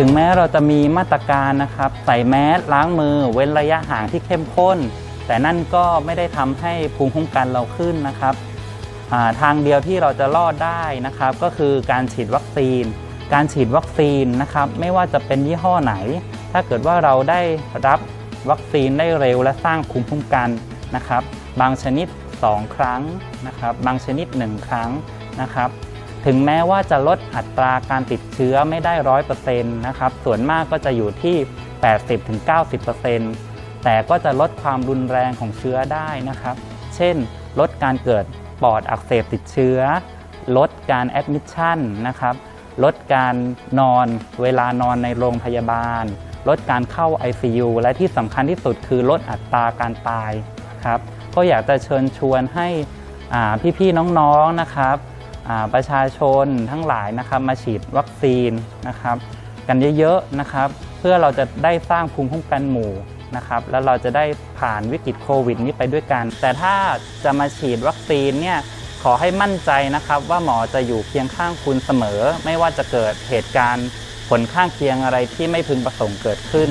ถึงแม้เราจะมีมาตรการนะครับใส่แมสล้างมือ เว้นระยะห่างที่เข้มข้น แต่นั่นก็ไม่ได้ทำให้ภูมิคุ้มกันเราขึ้นนะครับาทางเดียวที่เราจะรอดได้นะครับ ก็คือการฉีดวัคซีน การฉีดวัคซีนนะครับ ไม่ว่าจะเป็นยี่ห้อไหน ถ้าเกิดว่าเราได้รับวัคซีนได้เร็วและสร้างภูมิคุ้มกันนะครับ บางชนิด 2 ครั้งนะครับ บางชนิด 1 ครั้งนะครับ ถึงแม้ว่าจะลดอัตราการติดเชื้อไม่ได้ร้อยเปอร์เซ็นต์นะครับ ส่วนมากก็จะอยู่ที่ 80-90%แต่ก็จะลดความรุนแรงของเชื้อได้นะครับ เช่น ลดการเกิดปอดอักเสบติดเชื้อ ลดการแอดมิชชั่นนะครับ ลดการนอนเวลานอนในโรงพยาบาล ลดการเข้า ICU และที่สำคัญที่สุดคือลดอัตราการตายครับ ก็อยากจะเชิญชวนให้อ่พี่ๆน้องๆนะครับ ประชาชนทั้งหลายนะครับมาฉีดวัคซีนนะครับ กันเยอะๆนะครับ เพื่อเราจะได้สร้างภูมิคุ้มกันหมู่นะครับ แล้วเราจะได้ผ่านวิกฤตโควิดนี้ไปด้วยกัน แต่ถ้าจะมาฉีดวัคซีนเนี่ยขอให้มั่นใจนะครับว่าหมอจะอยู่เคียงข้างคุณเสมอ ไม่ว่าจะเกิดเหตุการณ์ผลข้างเคียงอะไรที่ไม่พึงประสงค์เกิดขึ้น